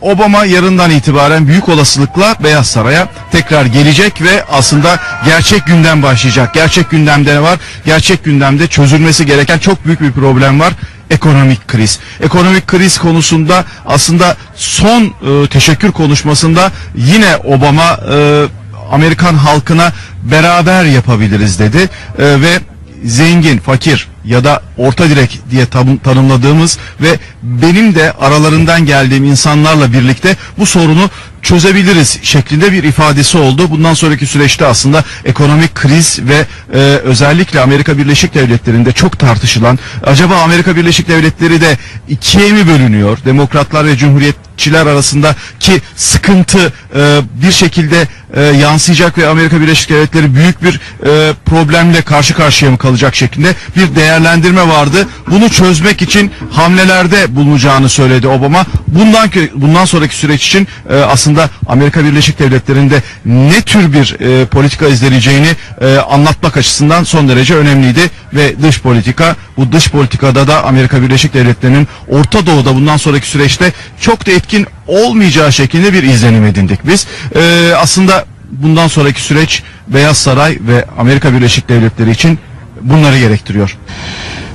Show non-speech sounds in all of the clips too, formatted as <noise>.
Obama yarından itibaren büyük olasılıkla Beyaz Saray'a tekrar gelecek ve aslında gerçek gündem başlayacak. Gerçek gündemde ne var? Gerçek gündemde çözülmesi gereken çok büyük bir problem var. Ekonomik kriz. Ekonomik kriz konusunda aslında son e, teşekkür konuşmasında yine Obama e, Amerikan halkına beraber yapabiliriz dedi E, ve zengin, fakir ya da orta direk diye tanımladığımız ve benim de aralarından geldiğim insanlarla birlikte bu sorunu çözebiliriz şeklinde bir ifadesi oldu. Bundan sonraki süreçte aslında ekonomik kriz ve e, özellikle Amerika Birleşik Devletleri'nde çok tartışılan acaba Amerika Birleşik Devletleri de ikiye mi bölünüyor? Demokratlar ve Cumhuriyetçiler arasındaki sıkıntı e, bir şekilde e, yansıyacak ve Amerika Birleşik Devletleri büyük bir e, problemle karşı karşıya mı kalacak şeklinde bir değerlendirme vardı. Bunu çözmek için hamlelerde bulunacağını söyledi Obama. Bundan ki- bundan sonraki süreç için e, aslında Amerika Birleşik Devletleri'nde ne tür bir e, politika izleneceğini e, anlatmak açısından son derece önemliydi ve dış politika bu dış politikada da Amerika Birleşik Devletleri'nin Orta Doğu'da bundan sonraki süreçte çok da etkin olmayacağı şeklinde bir izlenim edindik biz. E, aslında bundan sonraki süreç Beyaz Saray ve Amerika Birleşik Devletleri için bunları gerektiriyor.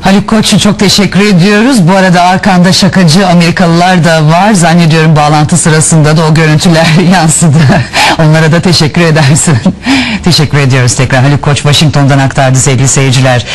Haluk Koç'u çok teşekkür ediyoruz. Bu arada arkanda şakacı Amerikalılar da var. Zannediyorum bağlantı sırasında da o görüntüler <laughs> yansıdı. Onlara da teşekkür edersin. <laughs> teşekkür ediyoruz tekrar. Haluk Koç Washington'dan aktardı sevgili seyirciler.